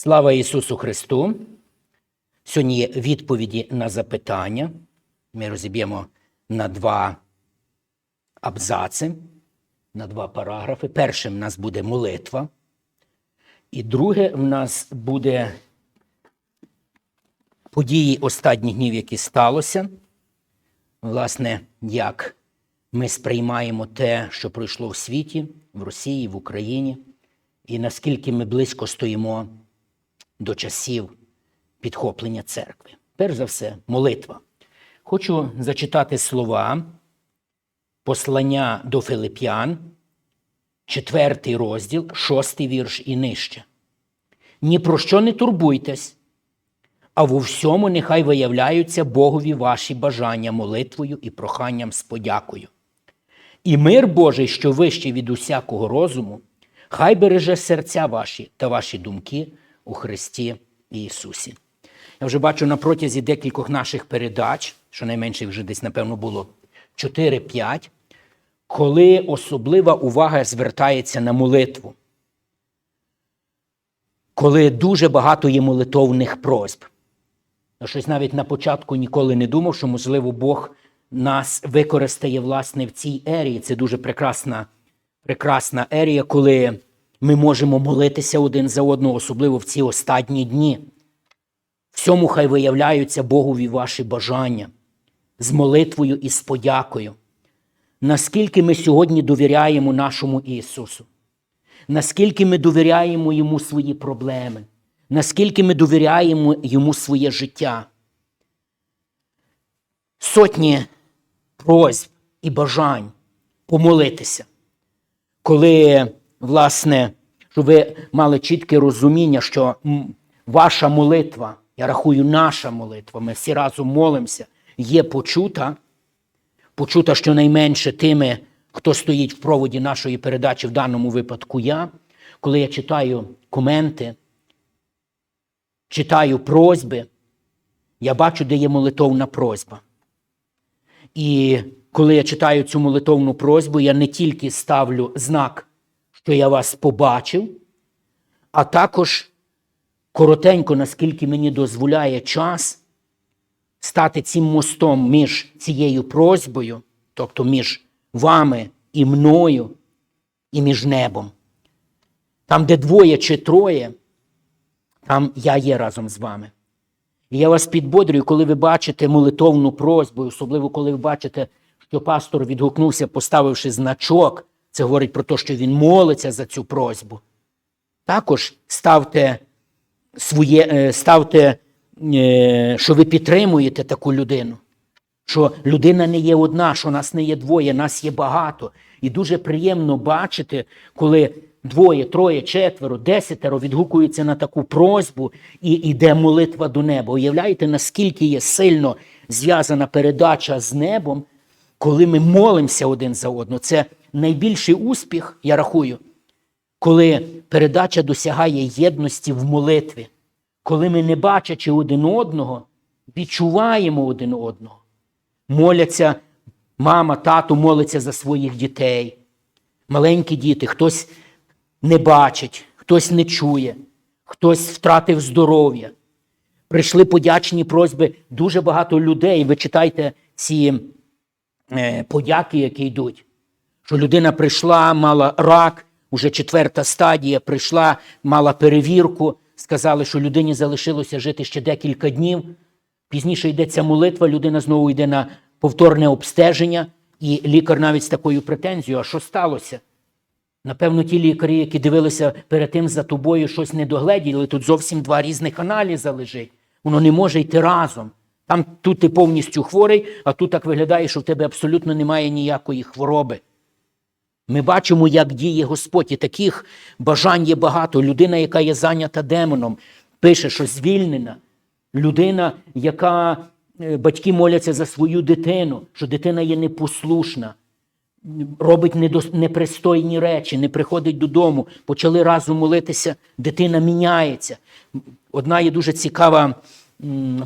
Слава Ісусу Христу! Сьогодні є відповіді на запитання. Ми розіб'ємо на два абзаци, на два параграфи. Першим в нас буде молитва, і друге в нас буде події останніх днів, які сталося. Власне, як ми сприймаємо те, що пройшло в світі, в Росії, в Україні, і наскільки ми близько стоїмо до часів підхоплення церкви. Перш за все, молитва. Хочу зачитати слова послання до Филип'ян, четвертий розділ, шостий вірш і нижче. Ні про що не турбуйтесь, а во всьому нехай виявляються Богові ваші бажання молитвою і проханням з подякою. І мир Божий, що вищий від усякого розуму, хай береже серця ваші та ваші думки у Христі Ісусі. Я вже бачу на протязі декількох наших передач, щонайменше вже десь, напевно, було 4-5, коли особлива увага звертається на молитву, коли дуже багато є молитовних просьб. Я щось навіть на початку ніколи не думав, що, можливо, Бог нас використає власне в цій ерії. Це дуже прекрасна, прекрасна ерія, коли ми можемо молитися один за одного, особливо в ці останні дні. Всьому хай виявляються Богові ваші бажання з молитвою і з подякою. Наскільки ми сьогодні довіряємо нашому Ісусу, наскільки ми довіряємо Йому свої проблеми, наскільки ми довіряємо Йому своє життя. Сотні просьб і бажань помолитися, коли, власне, щоб ви мали чітке розуміння, що ваша молитва, я рахую, наша молитва, ми всі разом молимося, є почута, почута щонайменше тими, хто стоїть в проводі нашої передачі, в даному випадку я, коли я читаю коменти, читаю просьби, я бачу, де є молитовна просьба. І коли я читаю цю молитовну просьбу, я не тільки ставлю знак, що я вас побачив, а також коротенько, наскільки мені дозволяє час, стати цим мостом між цією просьбою, тобто між вами і мною, і між небом. Там, де двоє чи троє, там я є разом з вами. І я вас підбодрюю, коли ви бачите молитовну просьбу, особливо коли ви бачите, що пастор відгукнувся, поставивши значок, це говорить про те, що він молиться за цю просьбу. Також ставте своє, е, ставте, е, що ви підтримуєте таку людину, що людина не є одна, що нас не є двоє, нас є багато. І дуже приємно бачити, коли двоє, троє, четверо, десятеро відгукуються на таку просьбу і йде молитва до неба. Уявляєте, наскільки є сильно зв'язана передача з небом, коли ми молимося один за одного. Це найбільший успіх, я рахую, коли передача досягає єдності в молитві, коли ми, не бачачи один одного, відчуваємо один одного. Моляться, мама, тато молиться за своїх дітей. Маленькі діти, хтось не бачить, хтось не чує, хтось втратив здоров'я. Прийшли подячні просьби дуже багато людей. Ви читайте ці е, подяки, які йдуть. Що людина прийшла, мала рак, уже четверта стадія, прийшла, мала перевірку, сказали, що людині залишилося жити ще декілька днів. Пізніше йдеться молитва, людина знову йде на повторне обстеження, і лікар навіть з такою претензією, а що сталося? Напевно, ті лікарі, які дивилися перед тим за тобою, щось не догледіли, тут зовсім два різних аналізи лежить. Воно не може йти разом. Там тут ти повністю хворий, а тут так виглядає, що в тебе абсолютно немає ніякої хвороби. Ми бачимо, як діє Господь, і таких бажань є багато. Людина, яка є зайнята демоном, пише, що звільнена. Людина, яка е, батьки моляться за свою дитину, що дитина є непослушна, робить непристойні речі, не приходить додому. Почали разом молитися, дитина міняється. Одна є дуже цікава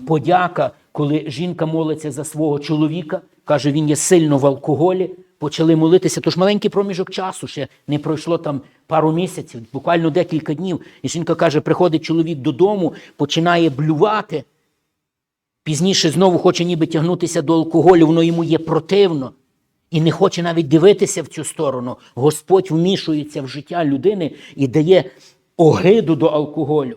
подяка, коли жінка молиться за свого чоловіка, каже, він є сильно в алкоголі, почали молитися. Тож маленький проміжок часу ще не пройшло там пару місяців, буквально декілька днів. І жінка каже: приходить чоловік додому, починає блювати. Пізніше знову хоче ніби тягнутися до алкоголю, воно йому є противно. І не хоче навіть дивитися в цю сторону. Господь вмішується в життя людини і дає огиду до алкоголю,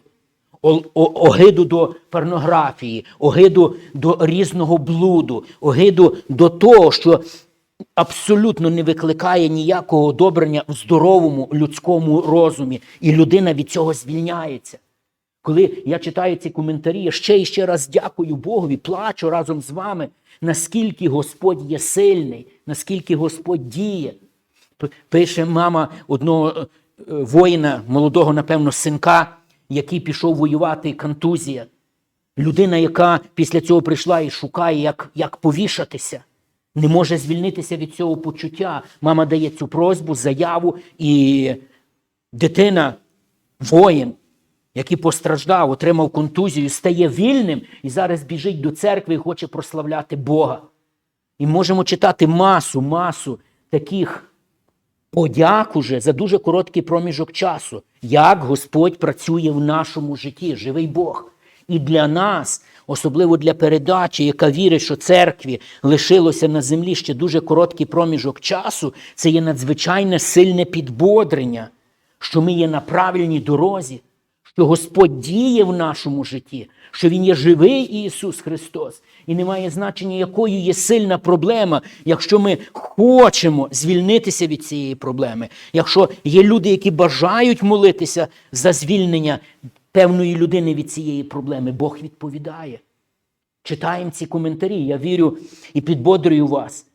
огиду до порнографії, огиду до різного блуду, огиду до того, що абсолютно не викликає ніякого одобрення в здоровому людському розумі. І людина від цього звільняється. Коли я читаю ці коментарі, я ще і ще раз дякую Богові, плачу разом з вами, наскільки Господь є сильний, наскільки Господь діє. Пише мама одного е, воїна, молодого, напевно, синка, який пішов воювати, контузія. Людина, яка після цього прийшла і шукає, як, як повішатися, не може звільнитися від цього почуття. Мама дає цю просьбу, заяву, і дитина, воїн, який постраждав, отримав контузію, стає вільним і зараз біжить до церкви і хоче прославляти Бога. І можемо читати масу, масу таких подяк уже за дуже короткий проміжок часу, як Господь працює в нашому житті, живий Бог. І для нас, особливо для передачі, яка вірить, що церкві лишилося на землі ще дуже короткий проміжок часу, це є надзвичайне сильне підбодрення, що ми є на правильній дорозі, що Господь діє в нашому житті, що Він є живий Ісус Христос. І немає значення, якою є сильна проблема, якщо ми хочемо звільнитися від цієї проблеми. Якщо є люди, які бажають молитися за звільнення певної людини від цієї проблеми, Бог відповідає. Читаємо ці коментарі. Я вірю і підбодрюю вас.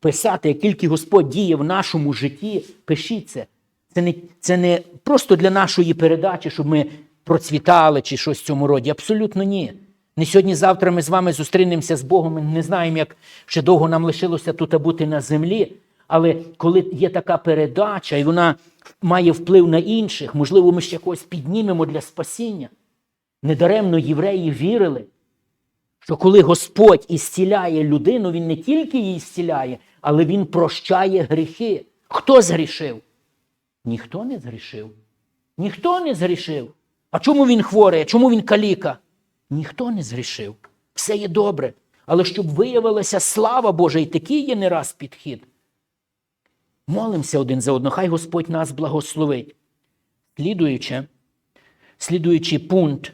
Писати, як тільки Господь діє в нашому житті, пишіть це. Це не, це не просто для нашої передачі, щоб ми процвітали чи щось в цьому роді. Абсолютно ні. Не сьогодні-завтра ми з вами зустрінемося з Богом. Ми не знаємо, як ще довго нам лишилося тут бути на землі. Але коли є така передача, і вона має вплив на інших, можливо, ми ще когось піднімемо для спасіння. Недаремно євреї вірили, що коли Господь ісціляє людину, Він не тільки її ісціляє, але Він прощає гріхи. Хто згрішив? Ніхто не згрішив. Ніхто не згрішив. А чому він хворий? Чому він каліка? Ніхто не згрішив. Все є добре. Але щоб виявилася слава Божа, і такий є не раз підхід. Молимося один за одного, хай Господь нас благословить. Слідуючи, слідуючий пункт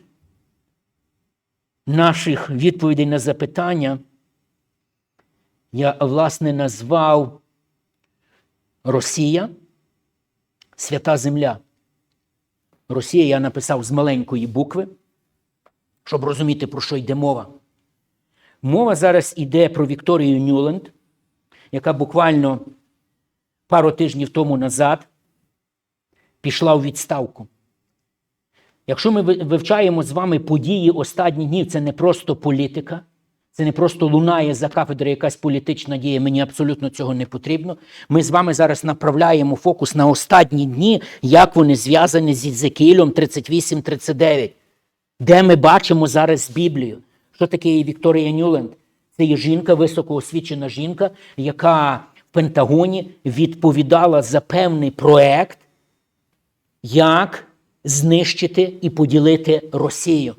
наших відповідей на запитання, я, власне, назвав Росія, свята земля. Росія я написав з маленької букви, щоб розуміти, про що йде мова. Мова зараз йде про Вікторію Нюленд, яка буквально пару тижнів тому назад пішла у відставку. Якщо ми вивчаємо з вами події останніх днів, це не просто політика, це не просто лунає за кафедри якась політична дія, мені абсолютно цього не потрібно. Ми з вами зараз направляємо фокус на останні дні, як вони зв'язані з Єзекіїлем 38-39, де ми бачимо зараз Біблію. Що таке Вікторія Нюленд? Це є жінка, високоосвічена жінка, яка Пентагоні відповідала за певний проект, як знищити і поділити Росію.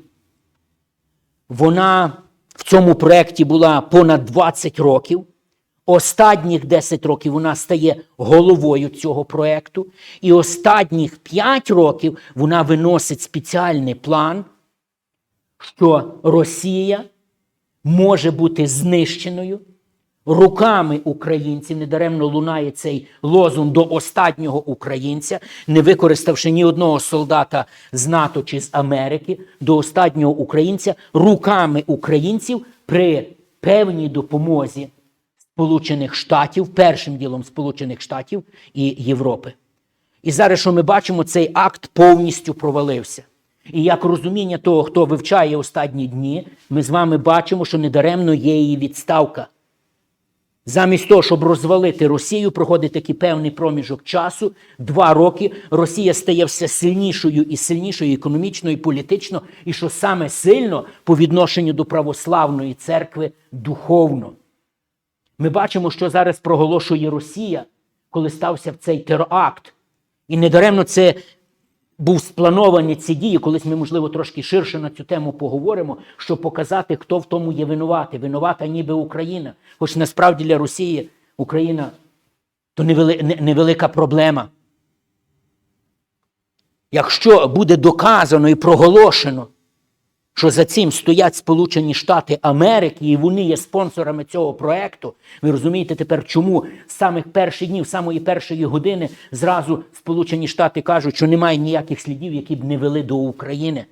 Вона в цьому проєкті була понад 20 років. Останніх 10 років вона стає головою цього проєкту. І останніх 5 років вона виносить спеціальний план, що Росія може бути знищеною руками українців. Недаремно лунає цей лозунг до останнього українця, не використавши ні одного солдата з НАТО чи з Америки, до останнього українця руками українців при певній допомозі Сполучених Штатів, першим ділом Сполучених Штатів і Європи. І зараз, що ми бачимо, цей акт повністю провалився. І як розуміння того, хто вивчає останні дні, ми з вами бачимо, що недаремно є її відставка. Замість того, щоб розвалити Росію, проходить такий певний проміжок часу, два роки. Росія стає все сильнішою і сильнішою економічно і політично, і що саме сильно по відношенню до православної церкви духовно. Ми бачимо, що зараз проголошує Росія, коли стався цей теракт. І недаремно це був сплановані ці дії, колись ми, можливо, трошки ширше на цю тему поговоримо, щоб показати, хто в тому є винуватий. Винувата ніби Україна. Хоч насправді для Росії Україна то невелика проблема. Якщо буде доказано і проголошено, що за цим стоять Сполучені Штати Америки, і вони є спонсорами цього проекту. Ви розумієте тепер, чому з самих перших днів, з самої першої години зразу Сполучені Штати кажуть, що немає ніяких слідів, які б не вели до України.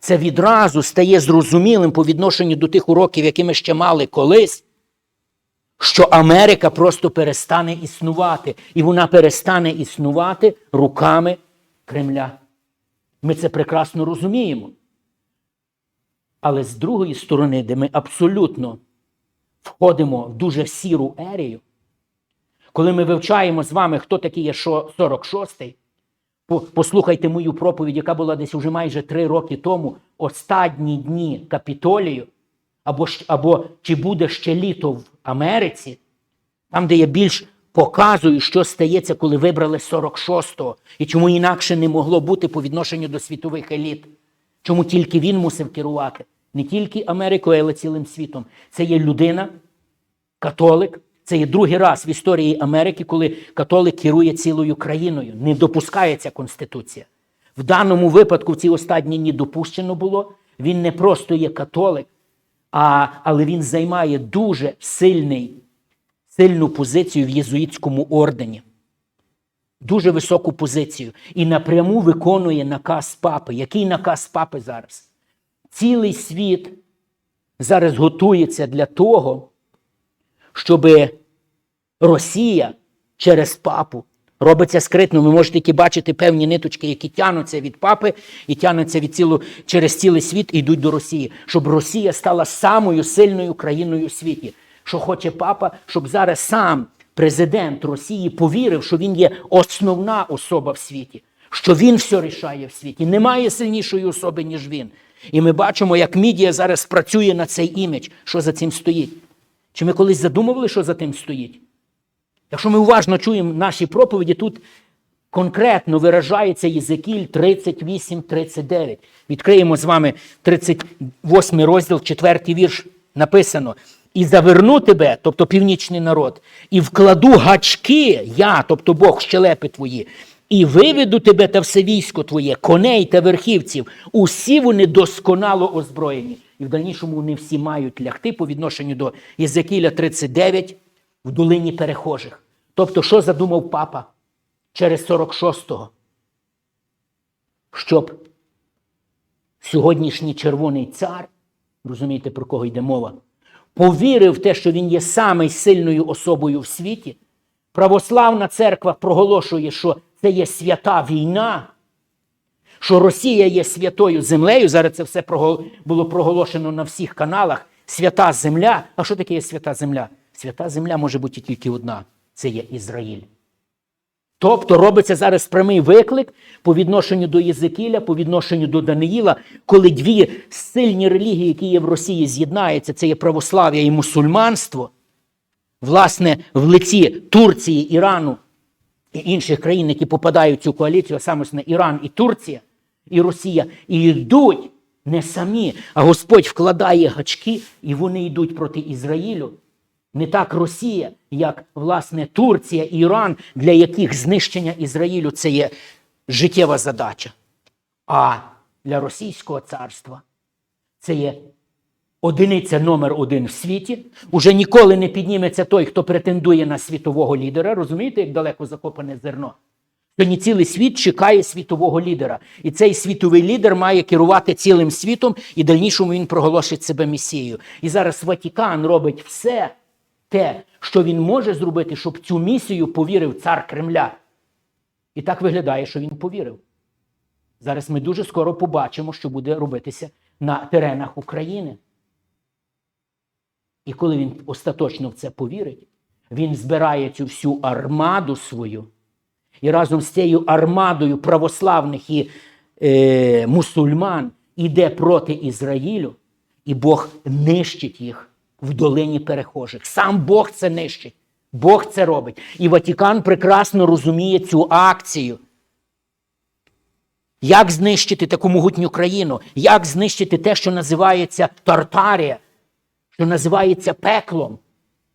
Це відразу стає зрозумілим по відношенню до тих уроків, які ми ще мали колись, що Америка просто перестане існувати, і вона перестане існувати руками Кремля. Ми це прекрасно розуміємо. Але з другої сторони, де ми абсолютно входимо в дуже сіру ерію, коли ми вивчаємо з вами, хто такий є 46-й, послухайте мою проповідь, яка була десь уже майже три роки тому, останні дні капітолію, або, або чи буде ще літо в Америці, там, де я більш показую, що стається, коли вибрали 46-го, і чому інакше не могло бути по відношенню до світових еліт. Чому тільки він мусив керувати? Не тільки Америкою, але цілим світом. Це є людина, католик. Це є другий раз в історії Америки, коли католик керує цілою країною. Не допускається Конституція. В даному випадку в ці останні дні допущено було. Він не просто є католик, а, але він займає дуже сильний, сильну позицію в єзуїтському ордені. Дуже високу позицію. І напряму виконує наказ папи. Який наказ папи зараз? Цілий світ зараз готується для того, щоб Росія через папу робиться скритно. Ви можете тільки бачити певні ниточки, які тянуться від папи і тянуться від цілу, через цілий світ і йдуть до Росії, щоб Росія стала самою сильною країною у світі. Що хоче папа, щоб зараз сам президент Росії повірив, що він є основна особа в світі, що він все рішає в світі. Немає сильнішої особи, ніж він. І ми бачимо, як мідія зараз працює на цей імідж, що за цим стоїть. Чи ми колись задумували, що за тим стоїть? Якщо ми уважно чуємо наші проповіді, тут конкретно виражається Єзекіль 38-39. Відкриємо з вами 38 розділ, 4 вірш написано. І заверну тебе, тобто північний народ, і вкладу гачки, я, тобто Бог, щелепи твої, і виведу тебе та все військо твоє, коней та верхівців. Усі вони досконало озброєні. І в дальнішому вони всі мають лягти по відношенню до Єзекіля 39 в долині перехожих. Тобто, що задумав папа через 46-го? Щоб сьогоднішній червоний цар, розумієте, про кого йде мова, повірив в те, що він є самою сильною особою в світі. Православна церква проголошує, що це є свята війна, що Росія є святою землею. Зараз це все було проголошено на всіх каналах. Свята земля. А що таке є свята земля? Свята земля може бути тільки одна це є Ізраїль. Тобто робиться зараз прямий виклик по відношенню до Єзекіля, по відношенню до Даниїла, коли дві сильні релігії, які є в Росії, з'єднаються, це є православ'я і мусульманство, власне, в лиці Турції, Ірану і інших країн, які попадають в цю коаліцію, а саме Іран і Турція, і Росія, і йдуть не самі, а Господь вкладає гачки, і вони йдуть проти Ізраїлю. Не так Росія, як власне Турція і Іран, для яких знищення Ізраїлю це є життєва задача. А для Російського царства це є одиниця номер один в світі. Уже ніколи не підніметься той, хто претендує на світового лідера. Розумієте, як далеко закопане зерно? Сьогодні цілий світ чекає світового лідера. І цей світовий лідер має керувати цілим світом, і дальнішому він проголошить себе місією. І зараз Ватікан робить все те, що він може зробити, щоб цю місію повірив цар Кремля. І так виглядає, що він повірив. Зараз ми дуже скоро побачимо, що буде робитися на теренах України. І коли він остаточно в це повірить, він збирає цю всю армаду свою. І разом з цією армадою православних і е, мусульман іде проти Ізраїлю, і Бог нищить їх в долині перехожих. Сам Бог це нищить. Бог це робить. І Ватікан прекрасно розуміє цю акцію. Як знищити таку могутню країну? Як знищити те, що називається Тартарія, що називається пеклом?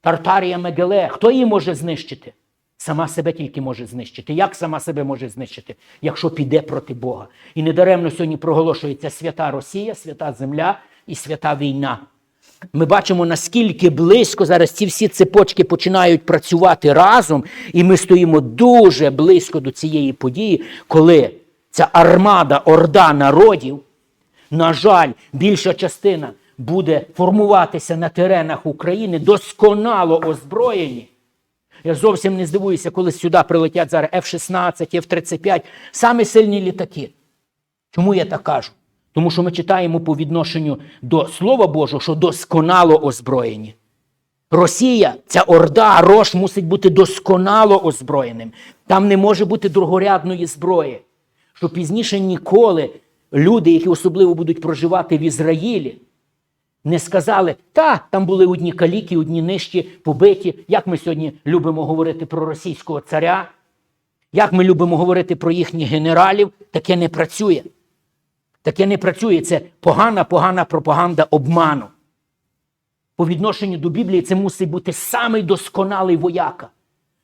Тартарія Мегеле. Хто її може знищити? Сама себе тільки може знищити. Як сама себе може знищити, якщо піде проти Бога? І недаремно сьогодні проголошується свята Росія, свята Земля і свята війна. Ми бачимо, наскільки близько зараз ці всі цепочки починають працювати разом, і ми стоїмо дуже близько до цієї події, коли ця армада, орда народів, на жаль, більша частина буде формуватися на теренах України досконало озброєні. Я зовсім не здивуюся, коли сюди прилетять зараз F-16, F-35, самі сильні літаки. Чому я так кажу? Тому що ми читаємо по відношенню до Слова Божого, що досконало озброєні. Росія, ця орда, рош мусить бути досконало озброєним. Там не може бути другорядної зброї. Що пізніше ніколи люди, які особливо будуть проживати в Ізраїлі, не сказали, та там були одні каліки, одні нижчі, побиті. Як ми сьогодні любимо говорити про російського царя, як ми любимо говорити про їхніх генералів, таке не працює. Таке не працює. Це погана, погана пропаганда обману. По відношенню до Біблії це мусить бути самий досконалий вояка,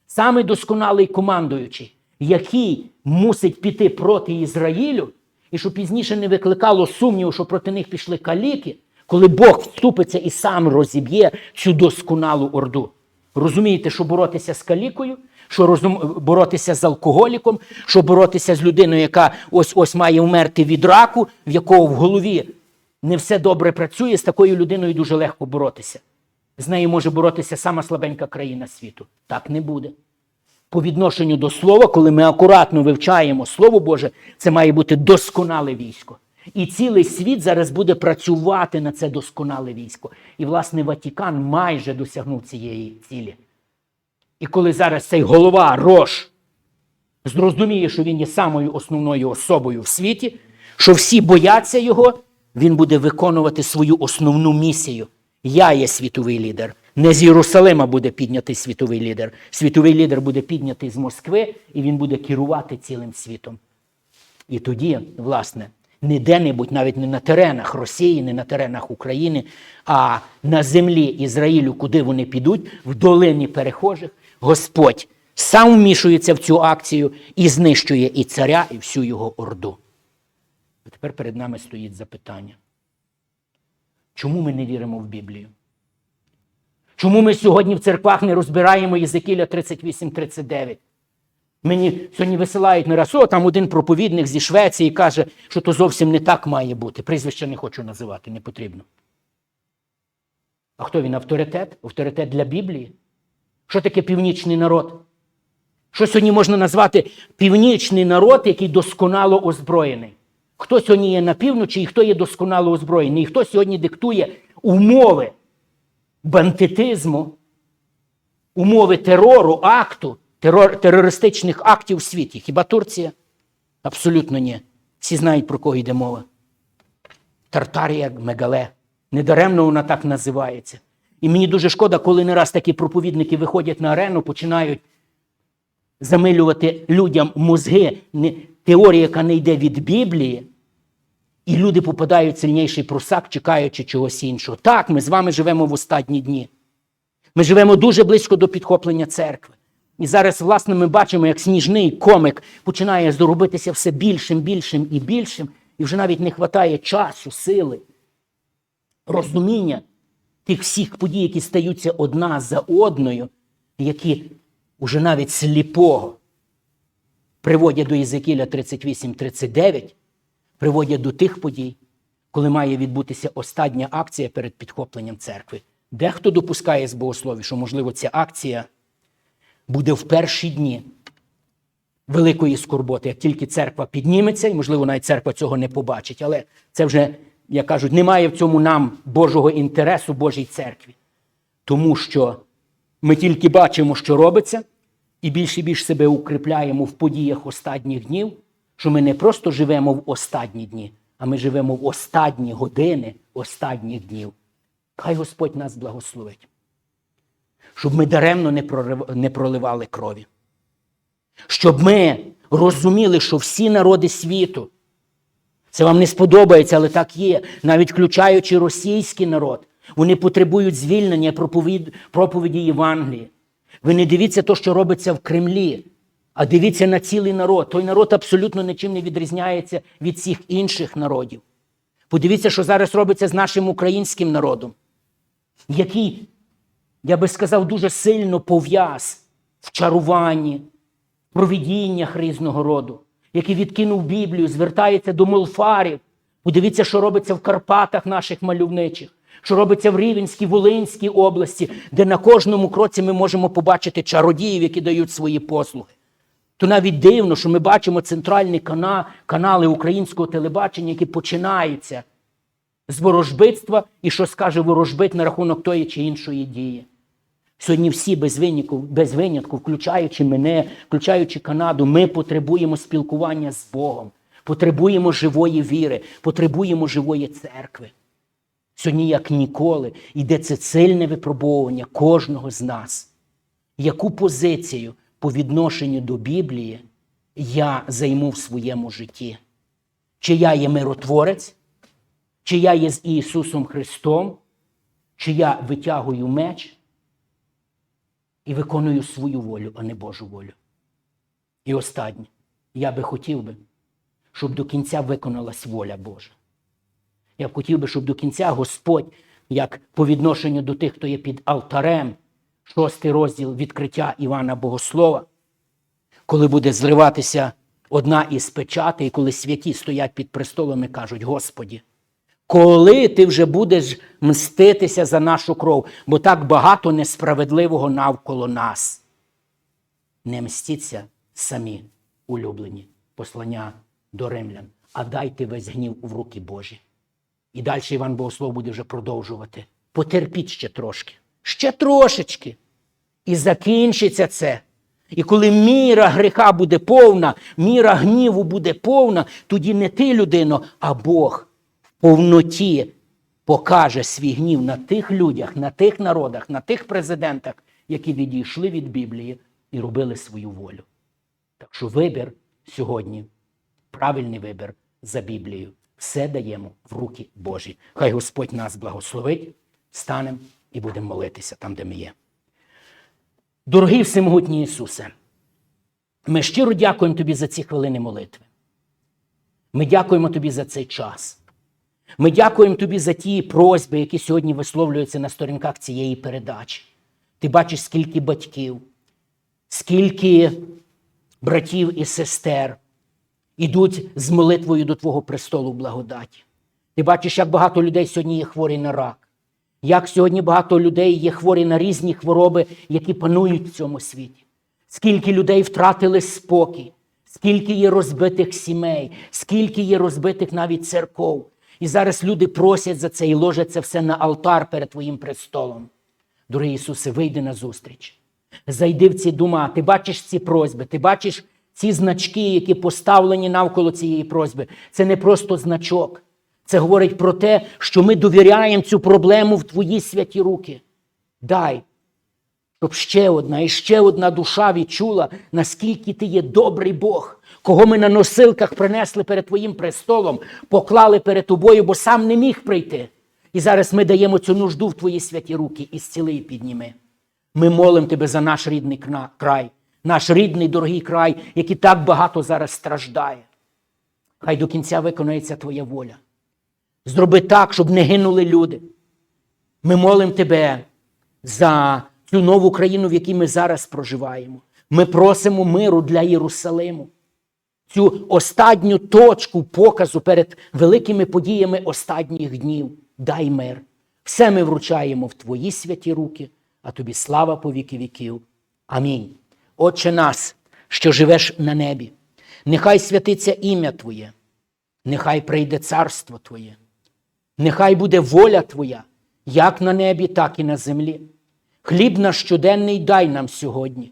самий досконалий командуючий, який мусить піти проти Ізраїлю, і щоб пізніше не викликало сумніву, що проти них пішли каліки, коли Бог вступиться і сам розіб'є цю досконалу орду. Розумієте, що боротися з калікою, що розум... боротися з алкоголіком, що боротися з людиною, яка ось ось має вмерти від раку, в якого в голові не все добре працює, з такою людиною дуже легко боротися. З нею може боротися сама слабенька країна світу. Так не буде. По відношенню до слова, коли ми акуратно вивчаємо Слово Боже, це має бути досконале військо. І цілий світ зараз буде працювати на це досконале військо. І, власне, Ватікан майже досягнув цієї цілі. І коли зараз цей голова Рош зрозуміє, що він є самою основною особою в світі, що всі бояться його, він буде виконувати свою основну місію. Я є світовий лідер. Не з Єрусалима буде піднятий світовий лідер. Світовий лідер буде піднятий з Москви, і він буде керувати цілим світом. І тоді, власне, не де-небудь, навіть не на теренах Росії, не на теренах України, а на землі Ізраїлю, куди вони підуть, в долині перехожих, Господь сам вмішується в цю акцію і знищує і царя, і всю його орду. А тепер перед нами стоїть запитання. Чому ми не віримо в Біблію? Чому ми сьогодні в церквах не розбираємо Єзекіля 38-39? Мені сьогодні висилають не раз, о, там один проповідник зі Швеції каже, що то зовсім не так має бути. Прізвища не хочу називати, не потрібно. А хто він? Авторитет? Авторитет для Біблії? Що таке північний народ? Що сьогодні можна назвати північний народ, який досконало озброєний? Хто сьогодні є на півночі і хто є досконало озброєний? І хто сьогодні диктує умови бандитизму, умови терору, акту, терор, терористичних актів у світі? Хіба Турція? Абсолютно ні. Всі знають, про кого йде мова. Тартарія Мегале. Недаремно вона так називається. І мені дуже шкода, коли не раз такі проповідники виходять на арену, починають замилювати людям мозги, теорія, яка не йде від Біблії, і люди попадають в сильніший просак, чекаючи чогось іншого. Так, ми з вами живемо в останні дні. Ми живемо дуже близько до підхоплення церкви. І зараз, власне, ми бачимо, як сніжний комик починає зробитися все більшим, більшим і більшим, і вже навіть не вистачає часу, сили, розуміння тих всіх подій, які стаються одна за одною, які уже навіть сліпого приводять до Єзекіля 38-39, приводять до тих подій, коли має відбутися остання акція перед підхопленням церкви. Дехто допускає з богословів, що, можливо, ця акція буде в перші дні великої скорботи, як тільки церква підніметься, і, можливо, навіть церква цього не побачить. Але це вже, як кажуть, немає в цьому нам Божого інтересу Божій церкві. Тому що ми тільки бачимо, що робиться, і більше і більше себе укріпляємо в подіях останніх днів, що ми не просто живемо в останні дні, а ми живемо в останні години останніх днів. Хай Господь нас благословить. Щоб ми даремно не прорив- не проливали крові. Щоб ми розуміли, що всі народи світу, це вам не сподобається, але так є, навіть включаючи російський народ, вони потребують звільнення проповід- проповіді Євангелії. Ви не дивіться те, що робиться в Кремлі, а дивіться на цілий народ. Той народ абсолютно нічим не відрізняється від всіх інших народів. Подивіться, що зараз робиться з нашим українським народом, який, я би сказав, дуже сильно пов'яз в чаруванні, провідіннях різного роду, який відкинув Біблію, звертається до молфарів. Подивіться, що робиться в Карпатах наших мальовничих, що робиться в Рівенській, Волинській області, де на кожному кроці ми можемо побачити чародіїв, які дають свої послуги. То навіть дивно, що ми бачимо центральні кана, канали українського телебачення, які починаються з ворожбитства і що скаже ворожбит на рахунок тої чи іншої дії. Сьогодні всі без винятку, без винятку, включаючи мене, включаючи Канаду, ми потребуємо спілкування з Богом, потребуємо живої віри, потребуємо живої церкви. Сьогодні, як ніколи, йде це сильне випробовування кожного з нас. Яку позицію по відношенню до Біблії я займу в своєму житті? Чи я є миротворець, чи я є з Ісусом Христом, чи я витягую меч і виконую свою волю, а не Божу волю. І останнє, я би хотів би, щоб до кінця виконалась воля Божа. Я б хотів би, щоб до кінця Господь, як по відношенню до тих, хто є під алтарем, шостий розділ відкриття Івана Богослова, коли буде зриватися одна із печатей, коли святі стоять під престолом і кажуть: Господі, коли ти вже будеш мститися за нашу кров, бо так багато несправедливого навколо нас. Не мстіться самі, улюблені, послання до римлян, а дайте весь гнів в руки Божі. І далі Іван Богослов буде вже продовжувати. Потерпіть ще трошки, ще трошечки. І закінчиться це. І коли міра гріха буде повна, міра гніву буде повна, тоді не ти, людино, а Бог повноті покаже свій гнів на тих людях, на тих народах, на тих президентах, які відійшли від Біблії і робили свою волю. Так що вибір сьогодні, правильний вибір за Біблією, все даємо в руки Божі. Хай Господь нас благословить, станемо і будемо молитися там, де ми є. Дорогий всемогутній Ісусе, ми щиро дякуємо Тобі за ці хвилини молитви. Ми дякуємо Тобі за цей час. Ми дякуємо Тобі за ті просьби, які сьогодні висловлюються на сторінках цієї передачі. Ти бачиш, скільки батьків, скільки братів і сестер ідуть з молитвою до Твого престолу благодаті. Ти бачиш, як багато людей сьогодні є хворі на рак. Як сьогодні багато людей є хворі на різні хвороби, які панують в цьому світі. Скільки людей втратили спокій, скільки є розбитих сімей, скільки є розбитих навіть церков. І зараз люди просять за це і ложать це все на алтар перед Твоїм престолом. Дорогий Ісусе, вийди на зустріч. Зайди в ці дома. Ти бачиш ці просьби, ти бачиш ці значки, які поставлені навколо цієї просьби. Це не просто значок. Це говорить про те, що ми довіряємо цю проблему в Твої святі руки. Дай, щоб ще одна і ще одна душа відчула, наскільки ти є добрий Бог, кого ми на носилках принесли перед Твоїм престолом, поклали перед тобою, бо сам не міг прийти. І зараз ми даємо цю нужду в Твої святі руки і зціли і підніми. Ми молимо Тебе за наш рідний край, наш рідний дорогий край, який так багато зараз страждає. Хай до кінця виконається Твоя воля. Зроби так, щоб не гинули люди. Ми молимо Тебе за цю нову країну, в якій ми зараз проживаємо. Ми просимо миру для Єрусалиму. Цю останню точку показу перед великими подіями останніх днів. Дай мир. Все ми вручаємо в Твої святі руки, а тобі слава по віки віків. Амінь. Отче нас, що живеш на небі, нехай святиться ім'я Твоє, нехай прийде царство Твоє. Нехай буде воля Твоя, як на небі, так і на землі. Хліб наш щоденний дай нам сьогодні.